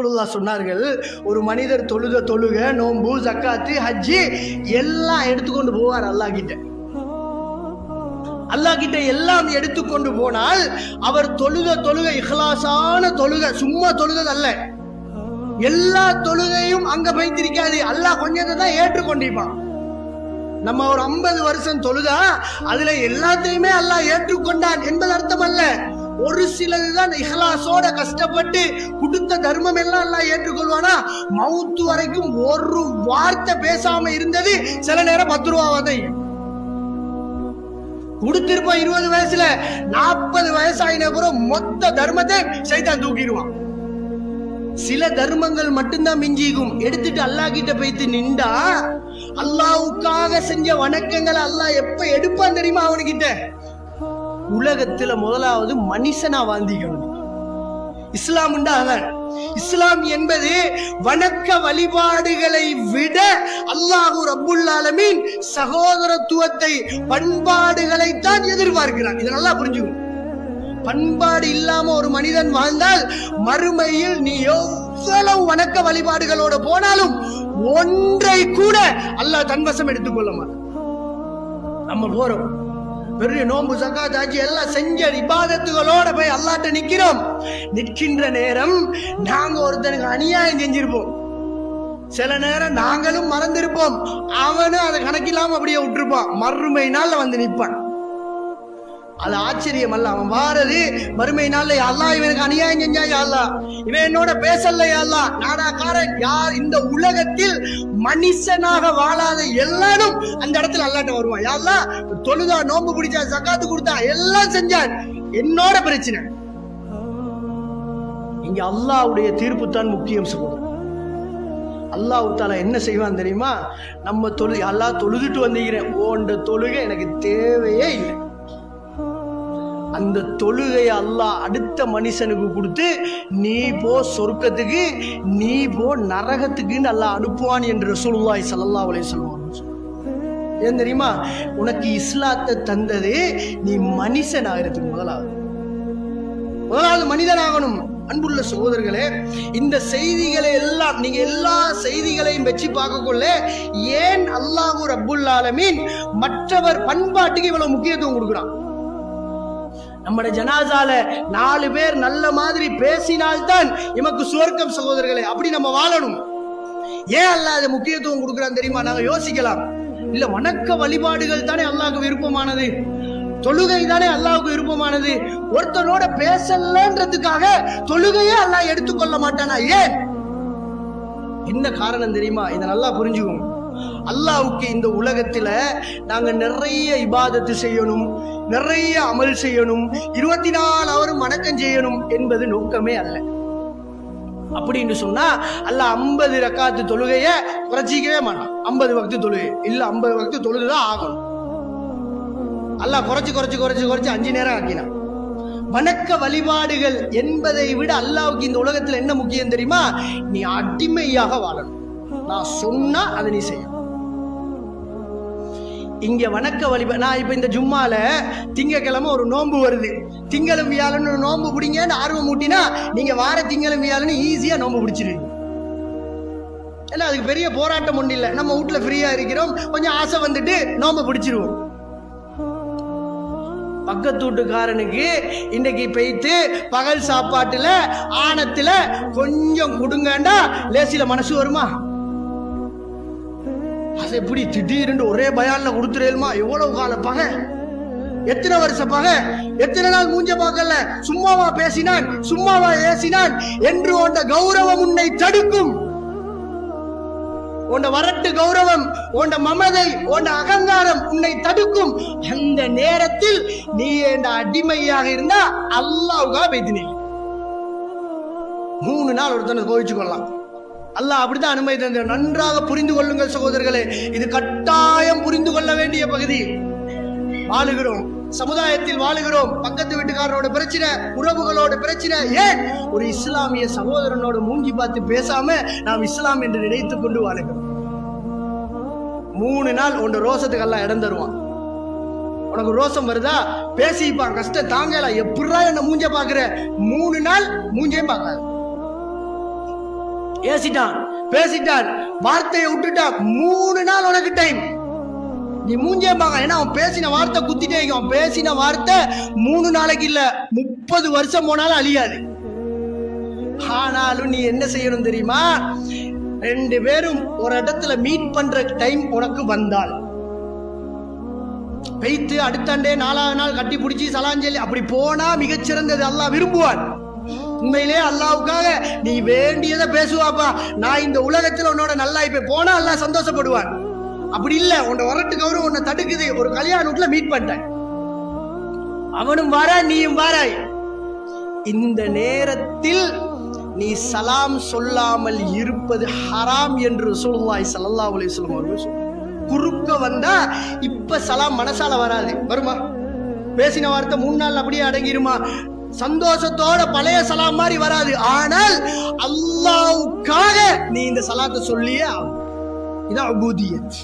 ரசூலுல்லா சொன்னார்கள் ஒரு மனிதர் தொழுத தொழுக நோம்பு ஜக்காத்து ஹஜ்ஜி எல்லாம் எடுத்துக்கொண்டு போவார் அல்லாஹ் கிட்ட. அல்லாஹ் கிட்ட எல்லாம் எடுத்துக்கொண்டு போனால் அவர் தொழுக தொழுக இஹ்லாஸான தொழுக சும்மா தொழுகது அல்ல. எல்லா தொழுகையும் அங்க வைத்திருக்காது. அல்லாஹ் கொஞ்சத்தை தான் ஏற்றுக்கொண்டிருப்பான். நம்ம ஒரு ஐம்பது வருஷம் தொழுதா அதுல எல்லாத்தையுமே அல்லாஹ் ஏற்றுக்கொண்டான் என்பது அர்த்தம் அல்ல ஒரு சிலதுதான் இஹலாசோட கஷ்டப்பட்டு கொடுத்த தர்மம் எல்லாம் எல்லாம் ஏற்றுக்கொள்வானா? மவுத்து வரைக்கும் ஒரு வார்த்தை பேசாம இருந்தது சில நேரம் பத்து ரூபாவதை கொடுத்திருப்போம் இருபது வயசுல நாற்பது வயசாயின கூட மொத்த தர்மத்தை சைத்தான் தூக்கிடுவான். சில தர்மங்கள் மட்டும்தான் மிஞ்சிக்கும். எடுத்துட்டு அல்லாஹ் கிட்ட போய்த்து நின்றா அல்லாவுக்காக செஞ்ச வணக்கங்களை அல்லாஹ் எப்ப எடுப்பான் தெரியுமா அவனுக்கிட்ட? உலகத்துல முதலாவது மனுஷனா வாழ்ந்திக்கணும் இஸ்லாம்ண்டா அவன் இஸ்லாம் என்பது வணக்க வழிபாடுகளை விட அல்லாஹு ரப்புல் சகோதரத்துவத்தை பண்பாடுகளை தான் எதிர்பார்க்கிறான். இதை நல்லா புரிஞ்சுக்கணும் பண்பாடு இல்லாம ஒரு மனிதன் வாழ்ந்தால் மறுமையில் நீ எவ்வளவு வணக்க வழிபாடுகளோட போனாலும் ஒன்றை கூட அல்லாஹ் தன்வசம் எடுத்துக்கொள்ள மாட்டான். நம்ம போறோம். பெரிய நோன்பு சக்காத் ஆட்சி எல்லாம் செஞ்ச இபாதத்துகளோட போய் அல்லாட்ட நிக்கிறோம். நிற்கின்ற நேரம் நாங்க ஒருத்தனுக்கு அநியாயம் செஞ்சிருப்போம். சில நேரம் நாங்களும் மறந்திருப்போம். அவனும் அதை கணக்கில்லாம அப்படியே விட்டுருப்பான். மறுமை நாள்ல வந்து நிற்பான் அது ஆச்சரியம் அல்ல அவன் வாரது மறுமை நாள்ல அல்லாஹ் இவனுக்கு அநியாயம் செஞ்சா அல்லா இவன் என்னோட பேசல அல்லா நாடாக்காரன் யார்? இந்த உலகத்தில் மனுஷனாக வாழாத எல்லாரும் அந்த இடத்துல அல்லாட்ட வருவான். யாருலா தொழுதா நோம்பு பிடிச்சா சக்காத்து கொடுத்தா எல்லாம் செஞ்சான். என்னோட பிரச்சனை. இங்க அல்லாஹ்வுடைய தீர்ப்பு தான் முக்கியம் சகோதரர். அல்லாஹ் தாலா என்ன செய்வான் தெரியுமா? நம்ம தொழு அல்லாஹ் தொழுதுட்டு வந்திருக்கிறேன். ஓண்ட தொழுகை எனக்கு தேவையே இல்லை. அந்த தொழுகையை அல்லாஹ் அடுத்த மனுஷனுக்கு கொடுத்து நீ போ சொர்க்கத்துக்கு நீ போ நரகத்துக்கு நல்லா அனுப்புவான் என்று ரசூலுல்லாஹி சல்லா அலே சொல்லுவான் ஏன் தெரியுமா? உனக்கு இஸ்லாத்தை தந்தது நீ மனுஷன் ஆகிறதுக்கு முதலாவது. முதலாவது மனிதனாகணும். அன்புள்ள சகோதரர்களே இந்த செய்திகளை எல்லாம் நீங்க எல்லா செய்திகளையும் வச்சு பார்க்கக்குள்ள ஏன் அல்லாஹூர் அப்துல் ஆலமீன் மற்றவர் பண்பாட்டுக்கு இவ்வளவு முக்கியத்துவம் கொடுக்குறான்? நம்மட ஜனாசால நாலு பேர் நல்ல மாதிரி பேசினால்தான் எமக்கு சுவர்க்கம் சகோதரர்களே. அப்படி நம்ம வாழணும். ஏன் அல்லாஹ் அது முக்கியத்துவம் கொடுக்குறான் தெரியுமா? நாங்க யோசிக்கலாம். இல்ல வணக்க வழிபாடுகள் தானே அல்லாவுக்கு விருப்பமானது. தொழுகை தானே அல்லாவுக்கு விருப்பமானது. ஒருத்தனோட பேசலன்றதுக்காக தொழுகையே அல்லாஹ் எடுத்துக்கொள்ள மாட்டானா? ஏன்? என்ன காரணம் தெரியுமா? இதை நல்லா புரிஞ்சுக்கோங்க. அல்லாவுக்கு இந்த உலகத்துல நாங்க நிறைய இபாதத்து செய்யணும் நிறைய அமல் செய்யணும் இருபத்தி நாலு அவரும் வணக்கம் செய்யணும் என்பது நோக்கமே அல்ல. அப்படின்னு சொன்னா அல்ல ஐம்பது ரக்காத்து தொழுகைய குறைச்சிக்கவே மாட்டான். ஐம்பது வக்து தொழுகை. இல்ல ஐம்பது வக்து தொழுதுதான் ஆகணும். அல்லாஹ் குறைச்சு குறைச்சு குறைச்சு குறைச்சு அஞ்சு நேரம் ஆக்கினான். வணக்க வழிபாடுகள் என்பதை விட அல்லாவுக்கு இந்த உலகத்துல என்ன முக்கியம் தெரியுமா? நீ அடிமையாக வாழணும். நான் சொன்னா அதை நீ செய்யும் இங்க வணக்க வழிப நான் இப்ப இந்த ஜும்மால திங்கக்கிழமை ஒரு நோன்பு வருது. திங்களும் வியாழன்னு ஒரு நோன்பு பிடிங்கன்னு ஆர்வம் ஊட்டினா நீங்க வார திங்களும் வியாழன்னு ஈஸியா நோன்பு பிடிச்சிருவீங்க ஏன்னா அதுக்கு பெரிய போராட்டம் ஒன்றும் இல்லை. நம்ம வீட்டுல ஃப்ரீயா இருக்கிறோம். கொஞ்சம் ஆசை வந்துட்டு நோன்பு பிடிச்சிருவோம் பக்கத்து வீட்டுக்காரனுக்கு இன்னைக்கு பெய்த்து பகல் சாப்பாட்டுல ஆணத்துல கொஞ்சம் கொடுங்கண்டா லேசில மனசு வருமா? அது எப்படி திடீர்னு ஒரே பயால கொடுத்துருமா எவ்வளவு கால பகை? எத்தனை வருஷ பகை? எத்தனை நாள் மூஞ்ச பார்க்கல? சும்மாவா பேசினான் சும்மாவா ஏசினான் என்று உண்ட கௌரவம் உன்னை தடுக்கும். உண்ட வரட்டு கௌரவம் உண்ட மமதை உண்ட அகங்காரம் உன்னை தடுக்கும். அந்த நேரத்தில் நீ இந்த அடிமையாக இருந்தா அல்லாவுக்கா பேத்தினி மூணு நாள் ஒருத்தனை கோவிச்சு கொள்ளலாம் அல்லாஹ் அப்படிதான் அனுமதி தந்த நன்றாக புரிந்து கொள்ளுங்கள் சகோதரர்களே. இது கட்டாயம் புரிந்து கொள்ள வேண்டிய பகுதி. வாழுகிறோம். சமுதாயத்தில் வாழுகிறோம். பக்கத்து வீட்டுக்காரரோட பிரச்சனை உறவுகளோட பிரச்சனை. ஏன்? ஒரு இஸ்லாமிய சகோதரனோட மூஞ்சி பார்த்து பேசாம நாம் இஸ்லாம் என்று நினைத்துக் கொண்டு வாழுகிறோம். மூணு நாள் உன் ரோசத்துக்கு எல்லாம் இடம் தருவான். உனக்கு ரோசம் வருதா? பேசிப்பான். கஷ்டம் தாங்கலாம் எப்படா என்ன மூஞ்ச பாக்குற மூணு நாள் மூஞ்சே பார்க்காது. ஏசிட்டான் பேசிட்டான். வார்த்தையை விட்டுட்டான் மூணு நாள் உனக்கு டைம் நீ மூஞ்சே பார்க்க ஏன்னா அவன் பேசின வார்த்தை குத்திட்டே இருக்கும் அவன் பேசின வார்த்தை மூணு நாளைக்கு இல்ல. முப்பது வருஷம் போனாலும் அழியாது. ஆனாலும் நீ என்ன செய்யணும் தெரியுமா? ரெண்டு பேரும் ஒரு இடத்துல மீட் பண்ற டைம் உனக்கு வந்தால். பெய்த்து அடுத்தாண்டே நாலாவது நாள் கட்டி பிடிச்சி சலாஞ்சலி அப்படி போனா மிகச்சிறந்தது. அல்லா விரும்புவான். உண்மையிலே அல்லாவுக்காக நீ வேண்டியதை பேசுவாப்பா. நான் இந்த உலகத்துல உன்னோட நல்லா இப்ப போனா அல்லா சந்தோஷப்படுவான். அப்படி இல்ல. உன்னை வரட்டு கௌரவம் உன்னை தடுக்குது. ஒரு கல்யாண வீட்டுல மீட் பண்ணிட்டேன். அவனும் வாரா நீயும் வாராய். இந்த நேரத்தில் நீ சலாம் சொல்லாமல் இருப்பது ஹராம் என்று ரசூலுல்லாஹி ஸல்லல்லாஹு அலைஹி வஸல்லம் குறுக்க வந்தா இப்ப சலாம் மனசால வராது. வருமா? பேசின வார்த்தை மூணு நாள் அப்படியே அடங்கிருமா? சந்தோஷத்தோட பழைய சலாம் மாதிரி வராது. ஆனால் அல்லாவுக்காக நீ இந்த சலாத்தை சொல்லியே இது இதான் அபூதியத்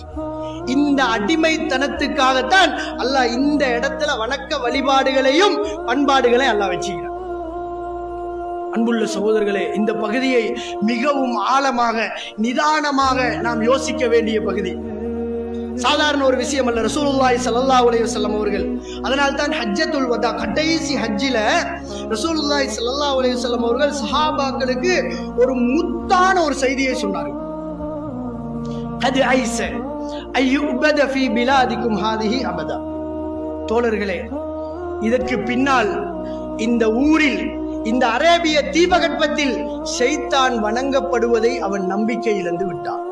இந்த அடிமைத்தனத்துக்காகத்தான் அல்லாஹ் இந்த இடத்துல வணக்க வழிபாடுகளையும் பண்பாடுகளை அல்லாஹ் வச்சுக்கிறான். அன்புள்ள சகோதரர்களே இந்த பகுதியை மிகவும் ஆழமாக நிதானமாக நாம் யோசிக்க வேண்டிய பகுதி. சாதாரண ஒரு விஷயம் அல்ல. ரசூலுல்லாய் சல்லா அலைஹி செல்லம் அவர்கள். அதனால் தான் ஹஜ்ஜத்துல் வதா கடைசி ஹஜ்ஜில் ரசூலுல்லாய் சல்லா அலைஹி செல்லம் அவர்கள் சஹாபாக்களுக்கு ஒரு முத்தான ஒரு செய்தியை சொன்னார்கள். அது ஐச ஐயுபத ஃபீ பிலாதிக்கும் ஹாதிஹி அபதா. தோழர்களே இதற்கு பின்னால் இந்த ஊரில் இந்த அரேபிய தீபகற்பத்தில் ஷைத்தான் வணங்கப்படுவதை அவன் நம்பிக்கை இழந்து விட்டான்.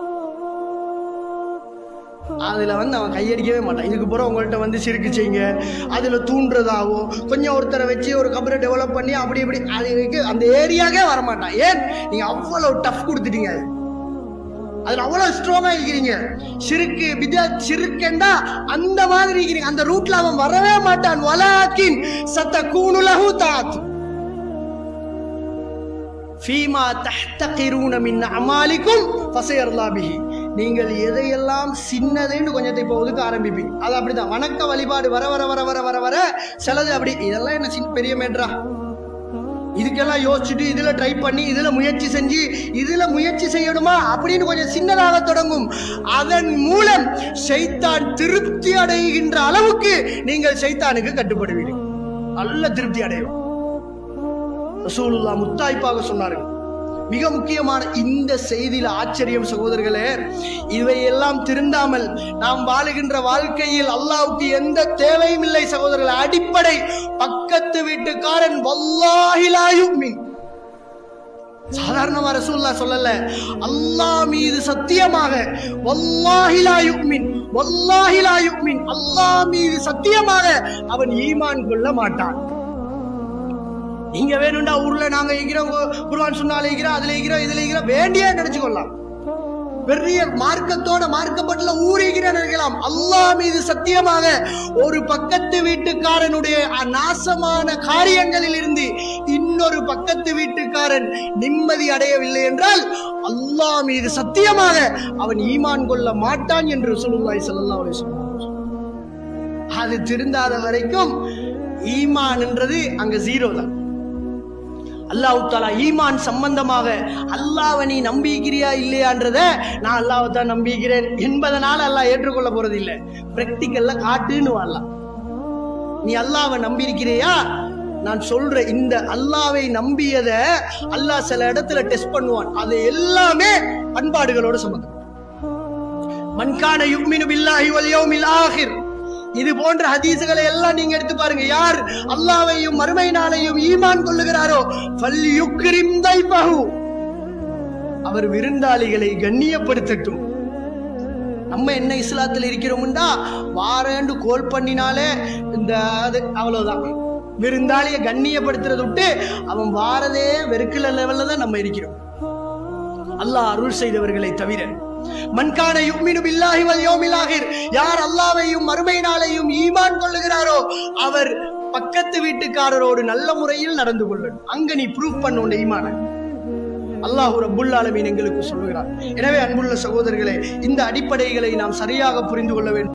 அதில் வந்து அவன் கையடிக்கவே மாட்டான். இதுக்கு பிறகு உங்கள்கிட்ட வந்து சிரிக்கு செய்யுங்க அதில் தூண்டுறதாகவும் கொஞ்சம் ஒருத்தரை வச்சு ஒரு கபரை டெவலப் பண்ணி அப்படி இப்படி அதுக்கு அந்த ஏரியாக்கே வரமாட்டான். ஏன்? நீங்கள் அவ்வளோ டஃப் கொடுத்துட்டீங்க. அது. அவ்வளோ அவ்வளவு இருக்கிறீங்க. சிறுக்கு வித்யா சிறுக்கண்டா அந்த மாதிரி இருக்கிறீங்க. அந்த ரூட்ல அவன் வரவே மாட்டான். வலாக்கின் சத்த கூணுலகு தாத். ஃபீமா தஹ்தகிரூன மின் அமாலிக்கும் ஃபசயர்லா பிஹி. நீங்கள் எதையெல்லாம் சின்னதுன்னு கொஞ்சத்தை இப்போ ஒதுக்க ஆரம்பிப்பீங்க. அது அப்படிதான். வணக்க வழிபாடு வர வர வர வர வர வர சிலது அப்படி. இதெல்லாம் என்ன சின்ன பெரிய மேட்ரா? இதுக்கெல்லாம் யோசிச்சுட்டு இதுல ட்ரை பண்ணி இதுல முயற்சி செஞ்சு இதுல முயற்சி செய்யணுமா? அப்படின்னு கொஞ்சம் சின்னதாக தொடங்கும். அதன் மூலம் சைத்தான் திருப்தி அடைகின்ற அளவுக்கு நீங்கள் சைத்தானுக்கு கட்டுப்படுவீர்கள். நல்ல திருப்தி அடையும். ரசூலுல்லா முத்தாய்ப்பாக சொன்னார்கள். மிக முக்கியமான இந்த செய்தியில் ஆச்சரியம் சகோதரர்களே இவையெல்லாம் திருந்தாமல் நாம் வாழுகின்ற வாழ்க்கையில் அல்லாவுக்கு எந்த தேவையும் இல்லை சகோதரர்களே. அடிப்படை பக்கத்து வீட்டுக்காரன் வல்லாஹிலாயுமின் சாதாரணமா ரசூல்லா சொல்லல அல்லாஹ் மீது சத்தியமாக வல்லாஹிலா யுக்மின் வல்லாஹிலா யுக்மின் அல்லாஹ் மீது சத்தியமாக அவன் ஈமான் கொள்ள மாட்டான். நீங்க வேணும்டா ஊர்ல நாங்க இருக்கிறோம் குருவான் சுன்னால இருக்கிறோம் அதுல இருக்கிறோம் இதுல இருக்கிறோம் வேண்டிய நினைச்சுக்கொள்ளலாம். பெரிய மார்க்கத்தோட மார்க்கப்பட்டுல ஊறுகிற நினைக்கலாம். அல்லாஹ் மீது சத்தியமாக ஒரு பக்கத்து வீட்டுக்காரனுடைய நாசமான காரியங்களில் இருந்து இன்னொரு பக்கத்து வீட்டுக்காரன் நிம்மதி அடையவில்லை என்றால் அல்லாஹ் மீது சத்தியமாக அவன் ஈமான் கொள்ள மாட்டான் என்று சொல்லுவாய் ஸல்லல்லாஹு அலைஹி அது திருந்தாத வரைக்கும் ஈமான் என்றது அங்க ஜீரோ தான். அல்லாஹ் தாலா ஈமான் சம்பந்தமாக அல்லாவை நீ நம்பிக்கிறியா இல்லையான்றத நான் அல்லாவை தான் நம்பிக்கிறேன் என்பதனால அல்லாஹ் ஏற்றுக்கொள்ள போறது இல்லை பிராக்டிக்கல்ல காட்டுன்னு அல்லாஹ் நீ அல்லாவை நம்பியிருக்கிறியா? நான் சொல்ற இந்த அல்லாவை நம்பியத அல்லாஹ் சில இடத்துல டெஸ்ட் பண்ணுவான். அது எல்லாமே பண்பாடுகளோட சம்பந்தம். மன்கான யுக்மினு பில்லாஹி வல் யௌமில் இது போன்ற ஹதீசுகளை எல்லாம் நீங்க எடுத்து பாருங்க. யார் அல்லாவையும் மறுமை நாளையும் ஈமான் கொள்ளுகிறாரோ அவர் விருந்தாளிகளை கண்ணியப்படுத்தட்டும். நம்ம என்ன இஸ்லாத்தில் இருக்கிறோம்டா? வாரேண்டு கோல் பண்ணினாலே இந்த அது அவ்வளவுதான். விருந்தாளியை கண்ணியப்படுத்துறத விட்டு அவன் வாரதே வெறுக்கல லெவல்ல தான் நம்ம இருக்கிறோம். அல்லாஹ் அருள் செய்தவர்களை தவிர மன்கான யுக்மினு பில்லாஹி வல் ஆகிர். யார் அல்லாவையும் மறுமை நாளையும் ஈமான் கொள்ளுகிறாரோ அவர் பக்கத்து வீட்டுக்காரரோடு நல்ல முறையில் நடந்து கொள்ளணும். அங்க நீ ப்ரூவ் பண்ண உன் ஈமான. அல்லாஹ் ரப்புல் ஆலமீன் எங்களுக்கு சொல்லுகிறார். எனவே அன்புள்ள சகோதரர்களே இந்த அடிப்படைகளை நாம் சரியாக புரிந்து கொள்ள வேண்டும்.